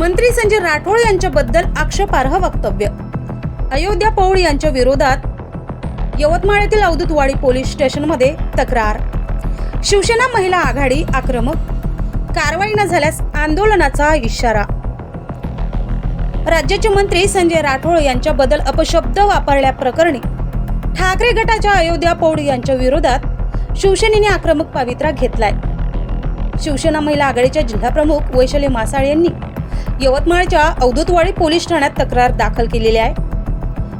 मंत्री संजय राठोड यांच्याबद्दल आक्षेपार्ह वक्तव्य. अयोध्या पौळ यांच्या विरोधात यवतमाळ येथील अवधूतवाडी पोलीस स्टेशनमध्ये तक्रार. शिवसेना महिला आघाडी आक्रमक. कारवाई न झाल्यास आंदोलनाचा इशारा. राज्याचे मंत्री संजय राठोड यांच्याबद्दल अपशब्द वापरल्याप्रकरणी ठाकरे गटाच्या अयोध्या पौड यांच्या विरोधात शिवसेनेने आक्रमक पवित्रा घेतलाय. शिवसेना महिला आघाडीच्या जिल्हाप्रमुख वैशाली मासाळ यांनी यवतमाळच्या अवधूतवाडी पोलीस ठाण्यात तक्रार दाखल केलेली आहे.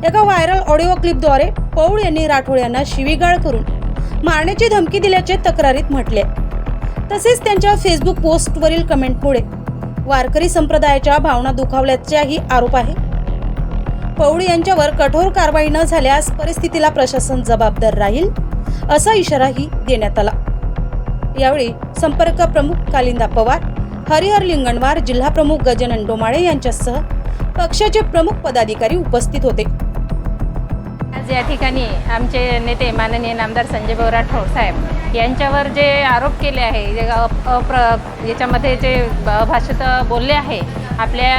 एका व्हायरल ऑडिओ क्लिपद्वारे पौळ यांनी राठोड यांना शिवीगाळ करून मारण्याची धमकी दिल्याचे तक्रारीत म्हटले. तसेच त्यांच्या फेसबुक पोस्टवरील कमेंटमुळे वारकरी संप्रदायाच्या भावना दुखावल्याचाही आरोप आहे. पौळ यांच्यावर कठोर कारवाई न झाल्यास परिस्थितीला प्रशासन जबाबदार राहील असा इशाराही देण्यात आला. यावेळी संपर्क प्रमुख कालिंदा पवार हरिहर लिंगणवार जिल्हाप्रमुख गजानन डोमाळे यांच्यासह पक्षाचे प्रमुख पदाधिकारी उपस्थित होते. आज या ठिकाणी आमचे नेते माननीय नामदार संजय भाऊ राठोड साहेब यांच्यावर जे आरोप केले आहे जे अप्र याच्यामध्ये जे भाषेत बोलले आहे आपल्या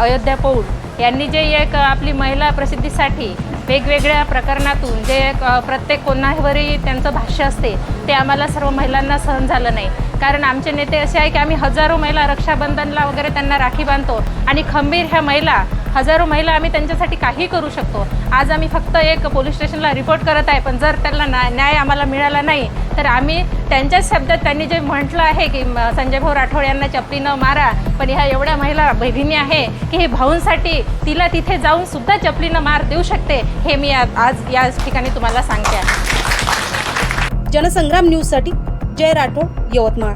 अयोध्या पौड यांनी जे एक आपली महिला प्रसिद्धीसाठी वेगवेगळ्या प्रकरणातून जे प्रत्येक कोणावरही त्यांचं भाष्य असते ते आम्हाला सर्व महिलांना सहन झालं नाही. कारण आमचे नेते असे आहे की आम्ही हजारो महिला रक्षाबंधनला वगैरे त्यांना राखी बांधतो आणि खंबीर ह्या महिला हजारो महिला आम्ही त्यांच्यासाठी काही करू शकतो. आज आम्ही फक्त एक पोलीस स्टेशनला रिपोर्ट करत आहे पण जर त्यांना न्याय आम्हाला मिळाला नाही तर आम्ही त्यांच्याच शब्दात त्यांनी जे म्हटलं आहे की संजय भाऊ राठोड यांना चपलीनं मारा पण ह्या एवढ्या महिला बहिणी आहे की हे भाऊंसाठी तिला तिथे जाऊन सुद्धा चपलीनं मार देऊ शकते हे मी आज या ठिकाणी तुम्हाला सांगते. आहे जनसंग्राम न्यूजसाठी जय राठोड यवतमाळ.